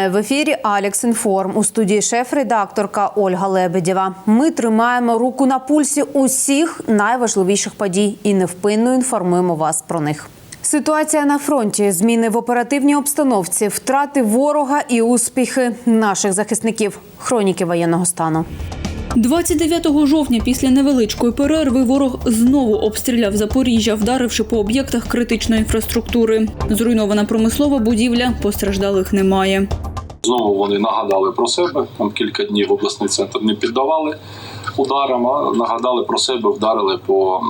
Вітаю в ефірі Алекс Інформ у студії шеф-редакторка Ольга Лебедєва. Ми тримаємо руку на пульсі усіх найважливіших подій і невпинно інформуємо вас про них. Ситуація на фронті, зміни в оперативній обстановці, втрати ворога і успіхи наших захисників. Хроніки воєнного стану. 29 жовтня після невеличкої перерви ворог знову обстріляв Запоріжжя, вдаривши по об'єктах критичної інфраструктури. Зруйнована промислова будівля, постраждалих немає. Знову вони нагадали про себе. Там кілька днів обласний центр не піддавали ударам, а нагадали про себе, вдарили по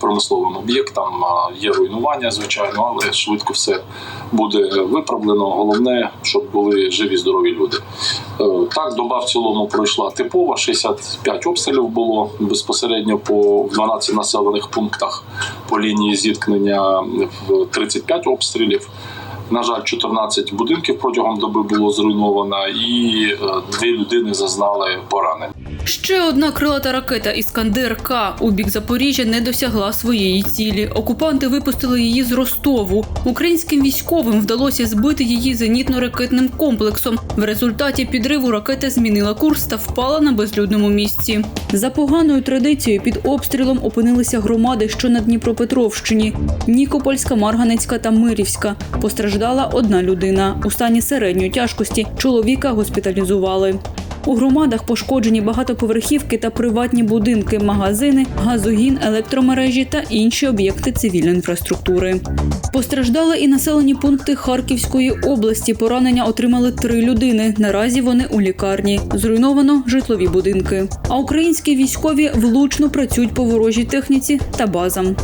промисловим об'єктам. Є руйнування, звичайно, але швидко все буде виправлено. Головне, щоб були живі, здорові люди. Е, Так, доба в цілому пройшла типова. 65 обстрілів було безпосередньо по 12 населених пунктах по лінії зіткнення в 35 обстрілів. На жаль, 14 будинків протягом доби було зруйновано, і е, дві людини зазнали поранень. Ще одна крилата ракета Іскандер К у бік Запоріжжя не досягла своєї цілі. Окупанти випустили її з Ростову. Українським військовим вдалося збити її зенітно-ракетним комплексом. В результаті підриву ракета змінила курс та впала на безлюдному місці. За поганою традицією під обстрілом опинилися громади, що на Дніпропетровщині: Нікопольська, Марганецька та Мирівська. Постраждала одна людина. У стані середньої тяжкості чоловіка госпіталізували. У громадах пошкоджені багатоповерхівки та приватні будинки, магазини, газогін, електромережі та інші об'єкти цивільної інфраструктури. Постраждали і населені пункти Харківської області. Поранення отримали три людини. Наразі вони у лікарні. Зруйновано житлові будинки. А українські військові влучно працюють по ворожій техніці та базам.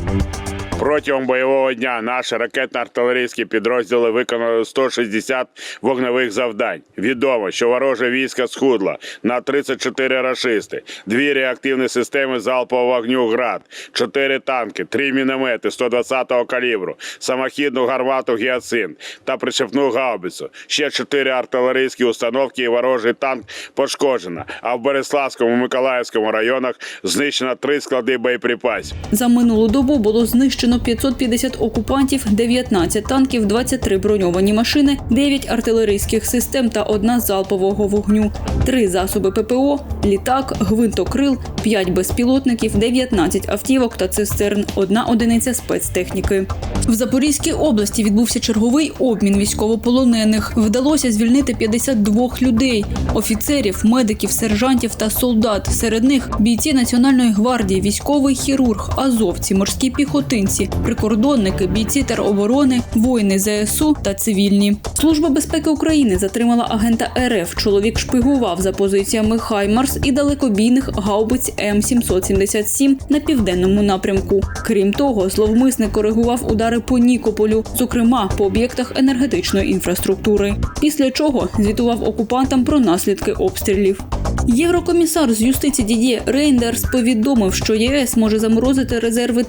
Протягом бойового дня наші ракетно-артилерійські підрозділи виконали 160 вогневих завдань. Відомо, що вороже військо схудло на 34 рашисти, дві реактивні системи залпового вогню ГРАД, чотири танки, три міномети 120-го калібру, самохідну гармату Гіацин та причепну гаубицю. Ще чотири артилерійські установки і ворожий танк пошкоджено. А в Береславському і Миколаївському районах знищено три склади боєприпасів. За минулу добу було знищено 550 окупантів, 19 танків, 23 броньовані машини, 9 артилерійських систем та одна залпового вогню, 3 засоби ППО, літак, гвинтокрил, 5 безпілотників, 19 автівок та цистерн, одна одиниця спецтехніки. В Запорізькій області відбувся черговий обмін військовополонених. Вдалося звільнити 52 людей: офіцерів, медиків, сержантів та солдат. Серед них бійці Національної гвардії, військовий хірург, азовці, морські піхотинці, прикордонники, бійці тероборони, воїни ЗСУ та цивільні. Служба безпеки України затримала агента РФ. Чоловік шпигував за позиціями Хаймарс і далекобійних гаубиць М777 на південному напрямку. Крім того, зловмисник коригував удари по Нікополю, зокрема по об'єктах енергетичної інфраструктури. Після чого звітував окупантам про наслідки обстрілів. Єврокомісар з юстиції Дідє Рейндерс повідомив, що ЄС може заморозити резерви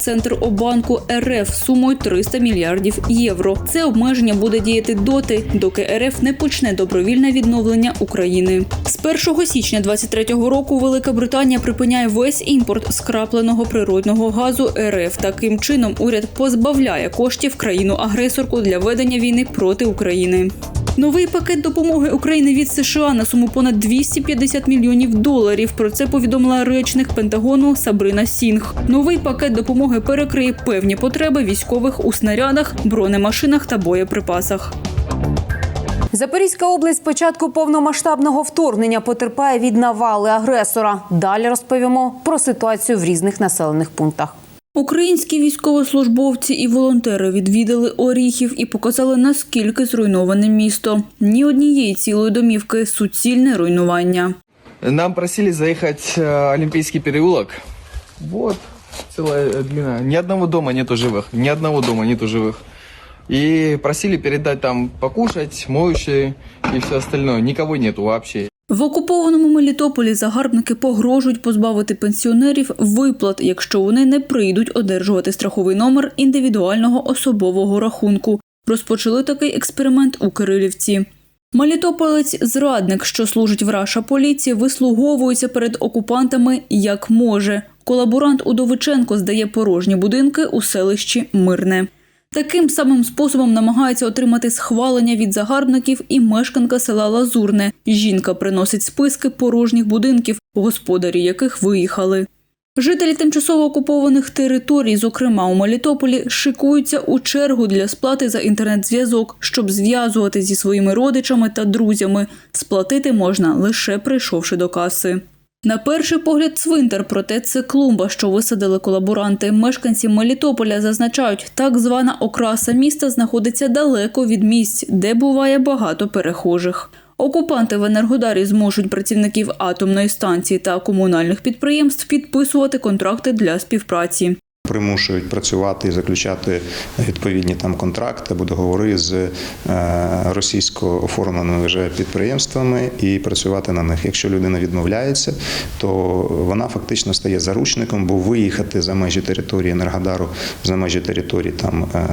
РФ сумою 300 мільярдів євро. Це обмеження буде діяти доти, доки РФ не почне добровільне відновлення України. З 1 січня 2023 року Велика Британія припиняє весь імпорт скрапленого природного газу РФ. Таким чином уряд позбавляє коштів країну-агресорку для ведення війни проти України. Новий пакет допомоги України від США на суму понад 250 мільйонів доларів. Про це повідомила речник Пентагону Сабрина Сінг. Новий пакет допомоги перекриє певні потреби військових у снарядах, бронемашинах та боєприпасах. Запорізька область з початку повномасштабного вторгнення потерпає від навали агресора. Далі розповімо про ситуацію в різних населених пунктах. Українські військовослужбовці і волонтери відвідали Оріхів і показали наскільки зруйноване місто. Ні однієї цілої домівки суцільне руйнування. Нам просили заехать э, Олимпийский переулок. Вот, целая э, длина. Ни одного дома нету живых. Ни одного дома нету живых. И просили передать там покушать, моющие и все остальное. Никого нету вообще. В окупованому Мелітополі загарбники погрожують позбавити пенсіонерів виплат, якщо вони не прийдуть одержувати страховий номер індивідуального особового рахунку. Розпочали такий експеримент у Кирилівці. Мелітополець зрадник, що служить в Раша поліції, вислуговується перед окупантами як може. Колаборант Удовиченко здає порожні будинки у селищі Мирне. Таким самим способом намагається отримати схвалення від загарбників і мешканка села Лазурне. Жінка приносить списки порожніх будинків, господарі яких виїхали. Жителі тимчасово окупованих територій, зокрема у Мелітополі, шикуються у чергу для сплати за інтернет-зв'язок, щоб зв'язувати зі своїми родичами та друзями. Сплатити можна лише прийшовши до каси. На перший погляд цвинтар, проте це клумба, що висадили колаборанти. Мешканці Мелітополя зазначають, так звана окраса міста знаходиться далеко від місць, де буває багато перехожих. Окупанти в Енергодарі зможуть працівників атомної станції та комунальних підприємств підписувати контракти для співпраці. Примушують працювати і заключати відповідні там контракти або договори з е, російсько оформленими вже підприємствами і працювати на них. Якщо людина відмовляється, то вона фактично стає заручником, бо виїхати за межі території Енергодару, за межі території там е,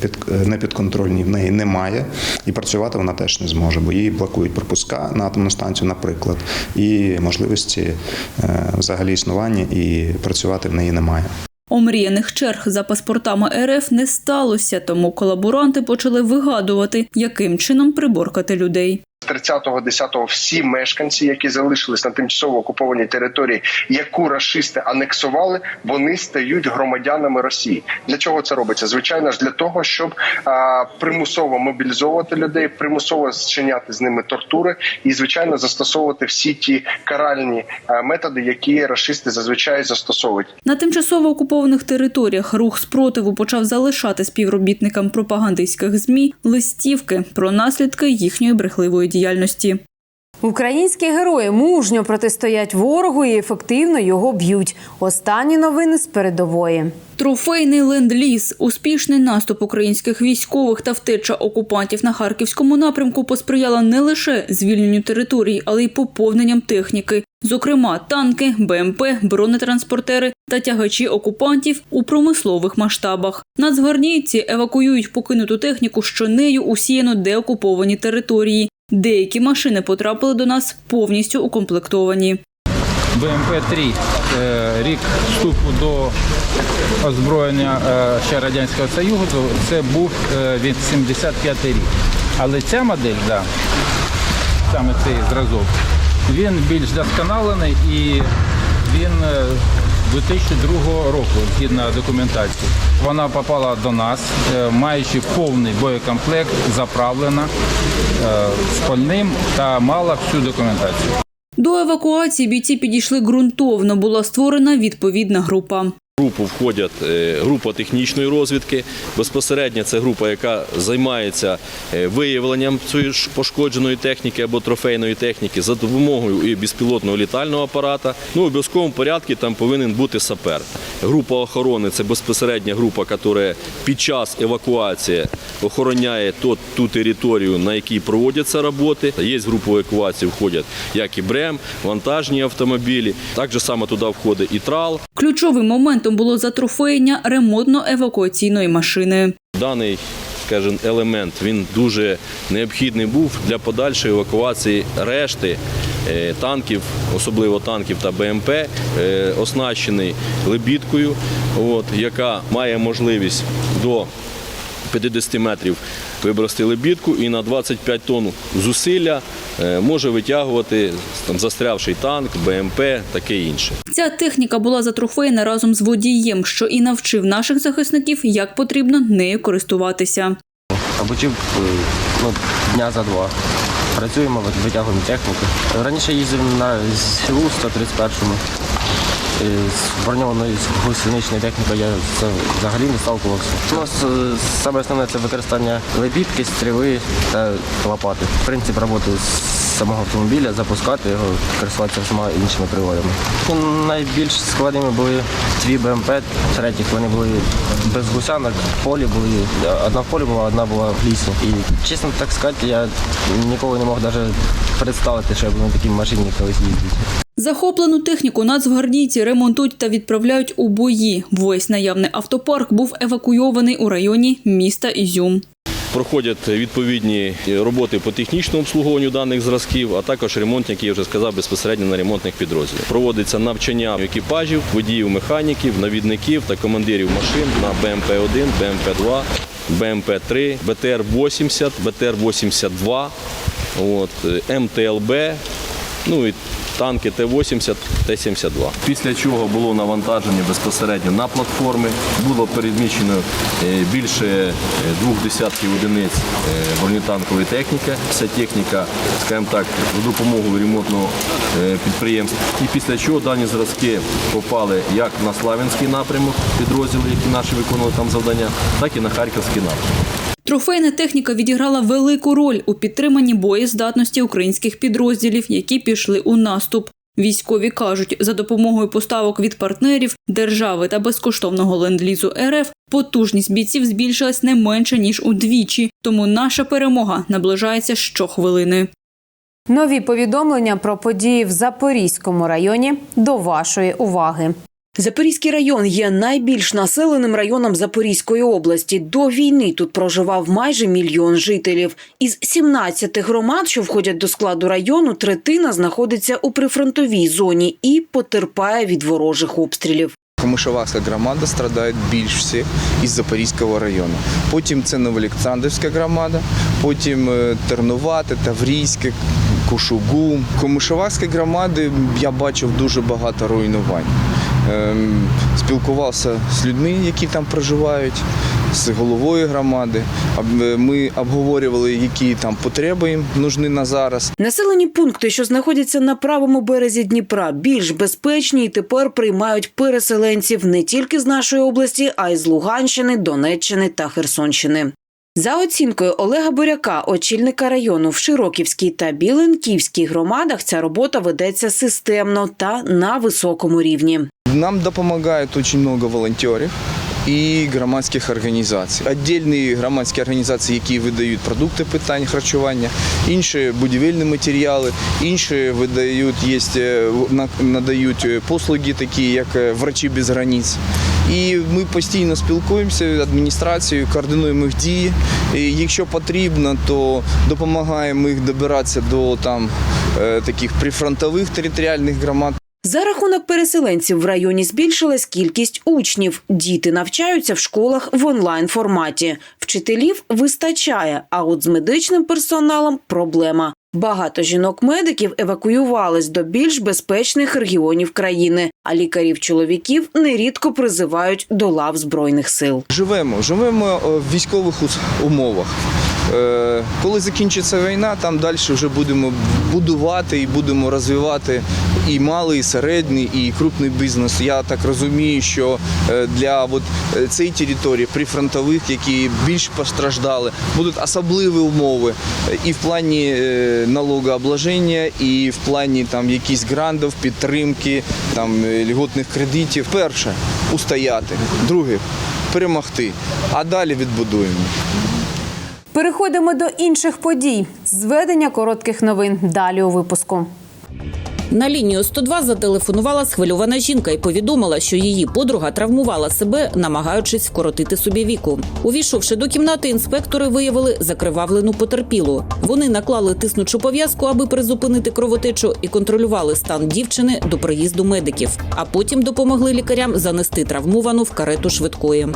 під непідконтрольні в неї немає, і працювати вона теж не зможе, бо їй блокують пропуска на атомну станцію, наприклад, і можливості е, взагалі існування і працювати в неї немає. Омріяних черг за паспортами РФ не сталося, тому колаборанти почали вигадувати, яким чином приборкати людей. 30.10 всі мешканці, які залишились на тимчасово окупованій території, яку рашисти анексували, вони стають громадянами Росії. Для чого це робиться? Звичайно ж для того, щоб а, примусово мобілізовувати людей, примусово зчиняти з ними тортури і, звичайно, застосовувати всі ті каральні а, методи, які рашисти зазвичай застосовують. На тимчасово окупованих територіях рух спротиву почав залишати співробітникам пропагандистських змі листівки про наслідки їхньої брехливої діяльності. Українські герої мужньо протистоять ворогу і ефективно його б'ють. Останні новини з передової. Трофейний ленд-ліз, успішний наступ українських військових та втеча окупантів на харківському напрямку посприяла не лише звільненню територій, але й поповненням техніки. Зокрема, танки, БМП, бронетранспортери та тягачі окупантів у промислових масштабах. Нацгвардійці евакуюють покинуту техніку, що нею усіяно деокуповані території. Деякі машини потрапили до нас повністю укомплектовані. БМП-3 е, рік вступу до озброєння е, ще Радянського Союзу, це був е, від 75 рік. Але ця модель, да, саме цей зразок, він більш досконалений і він 2002 року, згідно документації. Вона попала до нас, е, маючи повний боєкомплект, заправлена спальним та мала всю документацію. До евакуації бійці підійшли ґрунтовно. Була створена відповідна група. Групу входять е, група технічної розвідки. Безпосередньо це група, яка займається е, виявленням цієї пошкодженої техніки або трофейної техніки за допомогою і безпілотного літального апарата. Ну, в обов'язковому порядку там повинен бути сапер. Група охорони це безпосередня група, яка під час евакуації охороняє ту, територію, на якій проводяться роботи. Є в групу евакуації входять як і БРЕМ, вантажні автомобілі. Так же само туди входить і трал. Ключовим моментом було затрофеєння ремонтно-евакуаційної машини. Даний скажімо, елемент він дуже необхідний був для подальшої евакуації решти е, танків, особливо танків та БМП, е, оснащений лебідкою, от, яка має можливість до 50 метрів вибрости лебідку і на 25 тонн зусилля е, може витягувати там, застрявший танк, БМП, таке інше. Ця техніка була затрофеєна разом з водієм, що і навчив наших захисників, як потрібно нею користуватися. Обучив е, ну, дня за два. Працюємо, витягуємо техніку. Раніше їздив на СІУ 131-му. Е, З броньованою гусеничною технікою я взагалі не сталкувався. У е, саме основне це використання лебідки, стріли та лопати. Принцип роботи з самого автомобіля, запускати його, користуватися всіма іншими приладами. Найбільш складними були дві БМП, третіх вони були без гусянок, в полі були. Одна в полі була, одна була в лісі. І чесно так сказати, я ніколи не мог навіть представити, що я буду на такій машині колись їздити. Захоплену техніку нацгвардійці ремонтують та відправляють у бої. Весь наявний автопарк був евакуйований у районі міста Ізюм. проходять відповідні роботи по технічному обслуговуванню даних зразків, а також ремонт, який я вже сказав, безпосередньо на ремонтних підрозділах. Проводиться навчання екіпажів, водіїв, механіків, навідників та командирів машин на БМП-1, БМП-2, БМП-3, БТР-80, БТР-82, от, е, МТЛБ, ну і танки Т-80, Т-72. Після чого було навантаження безпосередньо на платформи, було переміщено е, більше е, двох десятків одиниць е, бронетанкової техніки. Вся техніка, скажімо так, за допомогою ремонтного підприємства. І після чого дані зразки попали як на Славянський напрямок, підрозділи, які наші виконували там завдання, так і на Харківський напрямок. Трофейна техніка відіграла велику роль у підтриманні боєздатності українських підрозділів, які пішли у наступ. Військові кажуть, за допомогою поставок від партнерів, держави та безкоштовного ленд-лізу РФ потужність бійців збільшилась не менше ніж удвічі. Тому наша перемога наближається щохвилини. Нові повідомлення про події в Запорізькому районі до вашої уваги. Запорізький район є найбільш населеним районом Запорізької області. До війни тут проживав майже мільйон жителів. Із 17 громад, що входять до складу району, третина знаходиться у прифронтовій зоні і потерпає від ворожих обстрілів. Комишоварська громада страдає більш всіх із Запорізького району. Потім це Новоолександрівська громада, потім е, Тернувате, Таврійське, Кушугум. Комишоварської громади я бачив дуже багато руйнувань. Ем, Спілкувався з людьми, які там проживають, з головою громади. Е, Ми обговорювали, які там потреби їм нужні на зараз. Населені пункти, що знаходяться на правому березі Дніпра, більш безпечні і тепер приймають переселенців не тільки з нашої області, а й з Луганщини, Донеччини та Херсонщини. За оцінкою Олега Буряка, очільника району в Широківській та Біленківській громадах, ця робота ведеться системно та на високому рівні. Нам допомагають дуже багато волонтерів і громадських організацій. Отдельні громадські організації, які видають продукти питань харчування, інші будівельні матеріали, інші видають, є, е, надають е, послуги, такі як е, врачі без границь. І ми постійно спілкуємося з адміністрацією, координуємо їх дії. І якщо потрібно, то допомагаємо їх добиратися до там таких прифронтових територіальних громад. За рахунок переселенців в районі збільшилась кількість учнів. Діти навчаються в школах в онлайн форматі. Вчителів вистачає, а от з медичним персоналом проблема. Багато жінок-медиків евакуювались до більш безпечних регіонів країни, а лікарів-чоловіків нерідко призивають до лав збройних сил. Живемо, живемо е, в військових умовах. Е, Коли закінчиться війна, там далі вже будемо будувати і будемо розвивати і малий, і середній, і крупний бізнес. Я так розумію, що е, для от е, цієї території прифронтових, які більш постраждали, будуть особливі умови і в плані налогообложення, і в плані там якісь грантів, підтримки, там льготних кредитів. Перше устояти, друге перемогти, а далі відбудуємо. Переходимо до інших подій. Зведення коротких новин далі у випуску. На лінію 102 зателефонувала схвильована жінка і повідомила, що її подруга травмувала себе, намагаючись вкоротити собі віку. Увійшовши до кімнати, інспектори виявили закривавлену потерпілу. Вони наклали тиснучу пов'язку, аби призупинити кровотечу, і контролювали стан дівчини до приїзду медиків. А потім допомогли лікарям занести травмовану в карету швидкої.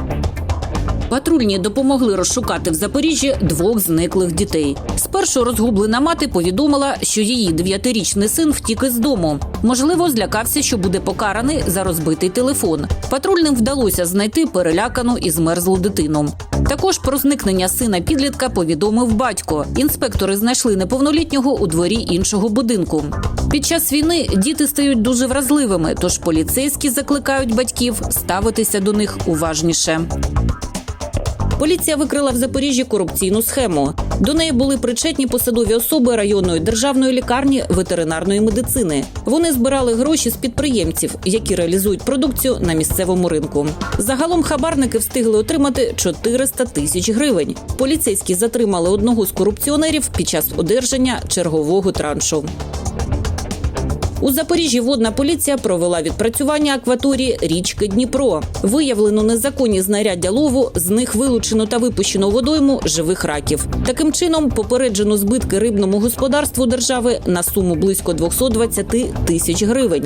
Патрульні допомогли розшукати в Запоріжжі двох зниклих дітей. Спершу розгублена мати повідомила, що її дев'ятирічний син втік із дому. Можливо, злякався, що буде покараний за розбитий телефон. Патрульним вдалося знайти перелякану і змерзлу дитину. Також про зникнення сина підлітка повідомив батько. Інспектори знайшли неповнолітнього у дворі іншого будинку. Під час війни діти стають дуже вразливими, тож поліцейські закликають батьків ставитися до них уважніше. Поліція викрила в Запоріжжі корупційну схему. До неї були причетні посадові особи районної державної лікарні ветеринарної медицини. Вони збирали гроші з підприємців, які реалізують продукцію на місцевому ринку. Загалом хабарники встигли отримати 400 тисяч гривень. Поліцейські затримали одного з корупціонерів під час одержання чергового траншу. У Запоріжжі водна поліція провела відпрацювання акваторії річки Дніпро. Виявлено незаконні знаряддя лову, з них вилучено та випущено водойму живих раків. Таким чином попереджено збитки рибному господарству держави на суму близько 220 тисяч гривень.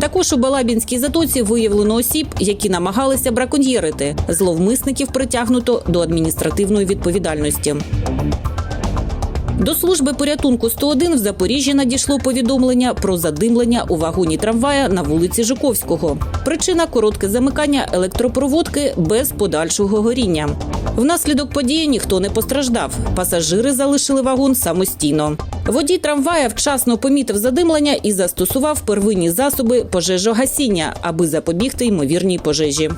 Також у Балабінській затоці виявлено осіб, які намагалися браконьєрити. Зловмисників притягнуто до адміністративної відповідальності. До служби порятунку 101 в Запоріжжі надійшло повідомлення про задимлення у вагоні трамвая на вулиці Жуковського. Причина коротке замикання електропроводки без подальшого горіння. Внаслідок події ніхто не постраждав. Пасажири залишили вагон самостійно. Водій трамвая вчасно помітив задимлення і застосував первинні засоби пожежогасіння, аби запобігти ймовірній пожежі.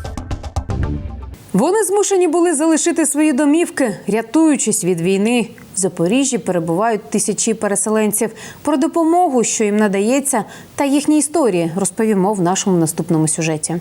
Вони змушені були залишити свої домівки, рятуючись від війни. В Запоріжжі перебувають тисячі переселенців. Про допомогу, що їм надається, та їхні історії розповімо в нашому наступному сюжеті.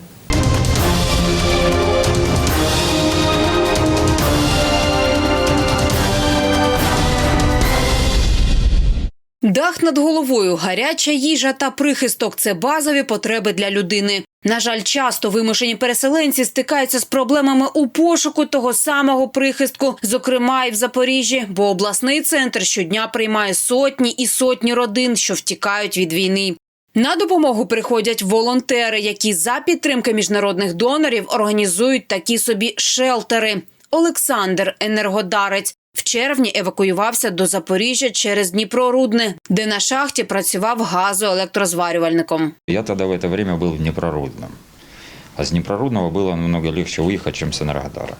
Дах над головою, гаряча їжа та прихисток це базові потреби для людини. На жаль, часто вимушені переселенці стикаються з проблемами у пошуку того самого прихистку, зокрема і в Запоріжжі, бо обласний центр щодня приймає сотні і сотні родин, що втікають від війни. На допомогу приходять волонтери, які за підтримки міжнародних донорів організують такі собі шелтери. Олександр Енергодарець в червні евакуювався до Запоріжжя через Дніпро-Рудне, де на шахті працював газоелектрозварювальником. Я тогда в это время был в Днепрорудном. А с Днепрорудного было намного легче выехать, чем с Энергодара.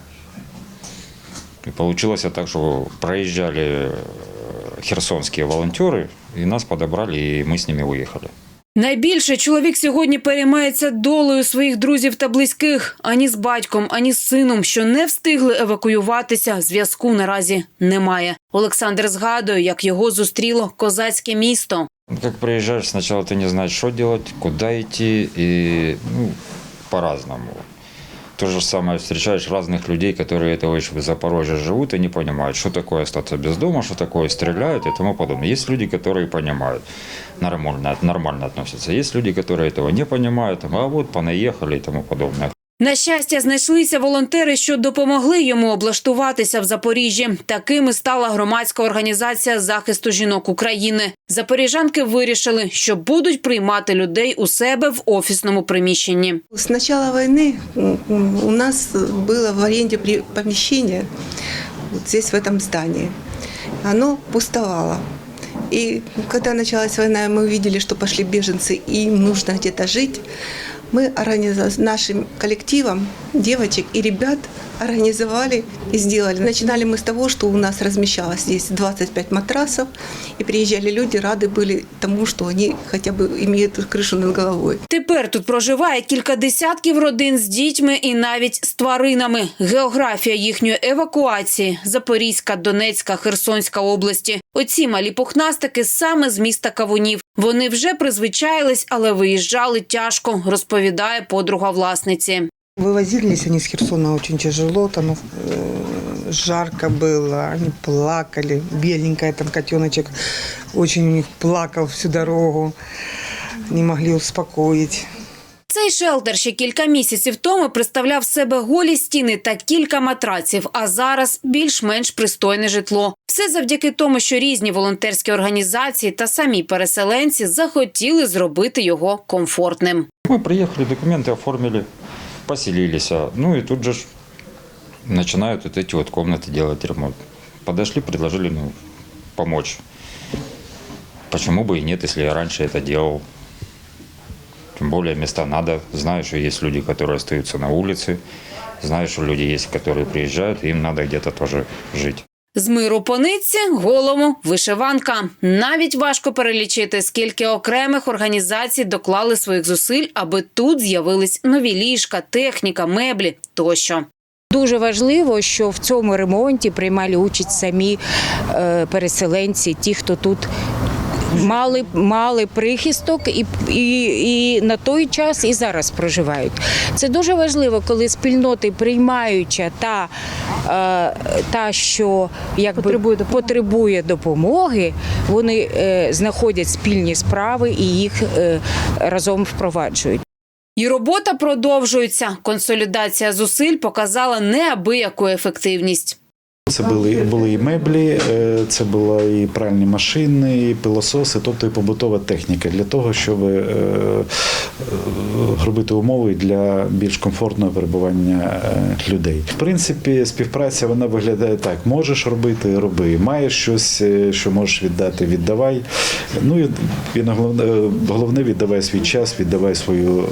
И получилось так, что проезжали э, херсонские волонтеры, и нас подобрали, и мы с ними уехали. Найбільше чоловік сьогодні переймається долею своїх друзів та близьких. Ані з батьком, ані з сином, що не встигли евакуюватися. Зв'язку наразі немає. Олександр згадує, як його зустріло козацьке місто. Як приїжджаєш, спочатку ти не знаєш, що робити, куди йти, і ну, по-разному. То же самое встречаешь разных людей, которые этого еще в Запорожье живут и не понимают, что такое остаться без дома, что такое стреляют и тому подобное. Есть люди, которые понимают, нормально, нормально относятся. Есть люди, которые этого не понимают, а вот понаехали и тому подобное. На щастя, знайшлися волонтери, що допомогли йому облаштуватися в Запоріжжі. Такими стала громадська організація захисту жінок України. Запоріжанки вирішили, що будуть приймати людей у себе в офісному приміщенні. С начала войны м, м, у нас было в аренде при- помещение вот здесь, в этом здании. Оно пустовало. И когда началась война, и мы увидели, что пошли беженцы, и им нужно где-то жить, мы организовали с нашим коллективом девочек и ребят организовали и сделали. Начинали мы с того, что у нас размещалось здесь 25 матрасов, и приезжали люди, рады были тому, что они хотя бы имеют крышу над головой. Тепер тут проживає кілька десятків родин з дітьми і навіть з тваринами. Географія їхньої евакуації Запорізька, Донецька, Херсонська області. Оці малі пухнастики саме з міста Кавунів. Вони вже призвичаїлись, але виїжджали тяжко, розповідає подруга власниці. Вывозились они с Херсона очень тяжело, там э, жарко было, они плакали. Беленькая там котеночек очень у них плакал всю дорогу, не могли успокоить. Цей шелтер ще кілька місяців тому представляв з себе голі стіни та кілька матраців, а зараз більш-менш пристойне житло. Все завдяки тому, що різні волонтерські організації та самі переселенці захотіли зробити його комфортним. Мы приехали, документы оформили, поселились. а, Ну и тут же начинают вот эти вот комнаты делать ремонт. Подошли, предложили ну, помочь. Почему бы и нет, если я раньше это делал. Тем более места надо. Знаю, что есть люди, которые остаются на улице. Знаю, что люди есть, которые приезжают, и им надо где-то тоже жить. З миру пониці, голому вишиванка. Навіть важко перелічити, скільки окремих організацій доклали своїх зусиль, аби тут з'явились нові ліжка, техніка, меблі тощо. Дуже важливо, що в цьому ремонті приймали участь самі е, переселенці, ті, хто тут мали, мали прихисток і, і, і на той час і зараз проживають. Це дуже важливо, коли спільноти приймаюча та, е, та що якби, потребує, допомоги. потребує допомоги, вони е, знаходять спільні справи і їх е, разом впроваджують. І робота продовжується. Консолідація зусиль показала неабияку ефективність. Це були, були і меблі, е, це були і пральні машини, і пилососи, тобто і побутова техніка для того, щоб е, е, робити умови для більш комфортного перебування людей. В принципі, співпраця вона виглядає так: можеш робити, роби. Маєш щось, що можеш віддати, віддавай. Ну і, головне, віддавай свій час, віддавай свою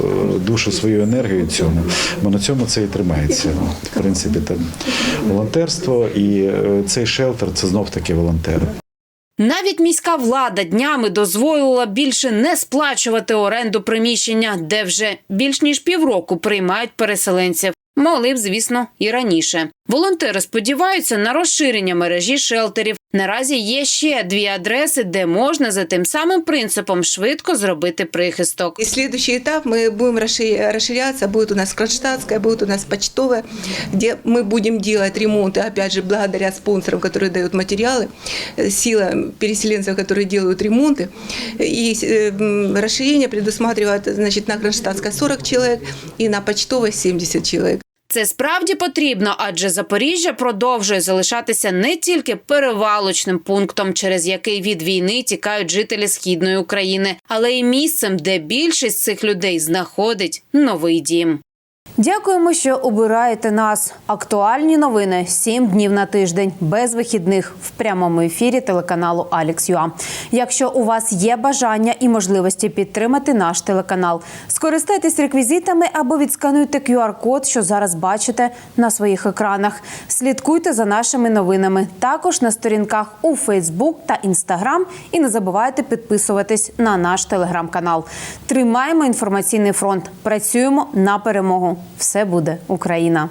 душу, свою енергію цьому. Бо на цьому це і тримається. В принципі, там волонтерство і е, цей шелтер це знов таки волонтери. Навіть міська влада днями дозволила більше не сплачувати оренду приміщення, де вже більш ніж півроку приймають переселенців. Могли б, звісно, і раніше. Волонтери сподіваються на розширення мережі шелтерів. Наразі є ще дві адреси, де можна за тим самим принципом швидко зробити прихисток. И следующий этап мы будем расши- расширяться. Будет у нас Кронштадтская, будет у нас почтовая, где мы будем делать ремонты, опять же, благодаря спонсорам, которые дают материалы, э, сила переселенцев, которые делают ремонты. И э, м, расширение предусматривает, значит, на Кронштадтской 40 человек и на почтовой 70 человек. Це справді потрібно, адже Запоріжжя продовжує залишатися не тільки перевалочним пунктом, через який від війни тікають жителі східної України, але й місцем, де більшість цих людей знаходить новий дім. Дякуємо, що обираєте нас. Актуальні новини сім днів на тиждень без вихідних в прямому ефірі телеканалу Алікс.Юа. Якщо у вас є бажання і можливості підтримати наш телеканал, скористайтесь реквізитами або відскануйте QR-код, що зараз бачите на своїх екранах. Слідкуйте за нашими новинами також на сторінках у Facebook та Instagram. І не забувайте підписуватись на наш телеграм-канал. Тримаємо інформаційний фронт. Працюємо на перемогу. Все буде Україна.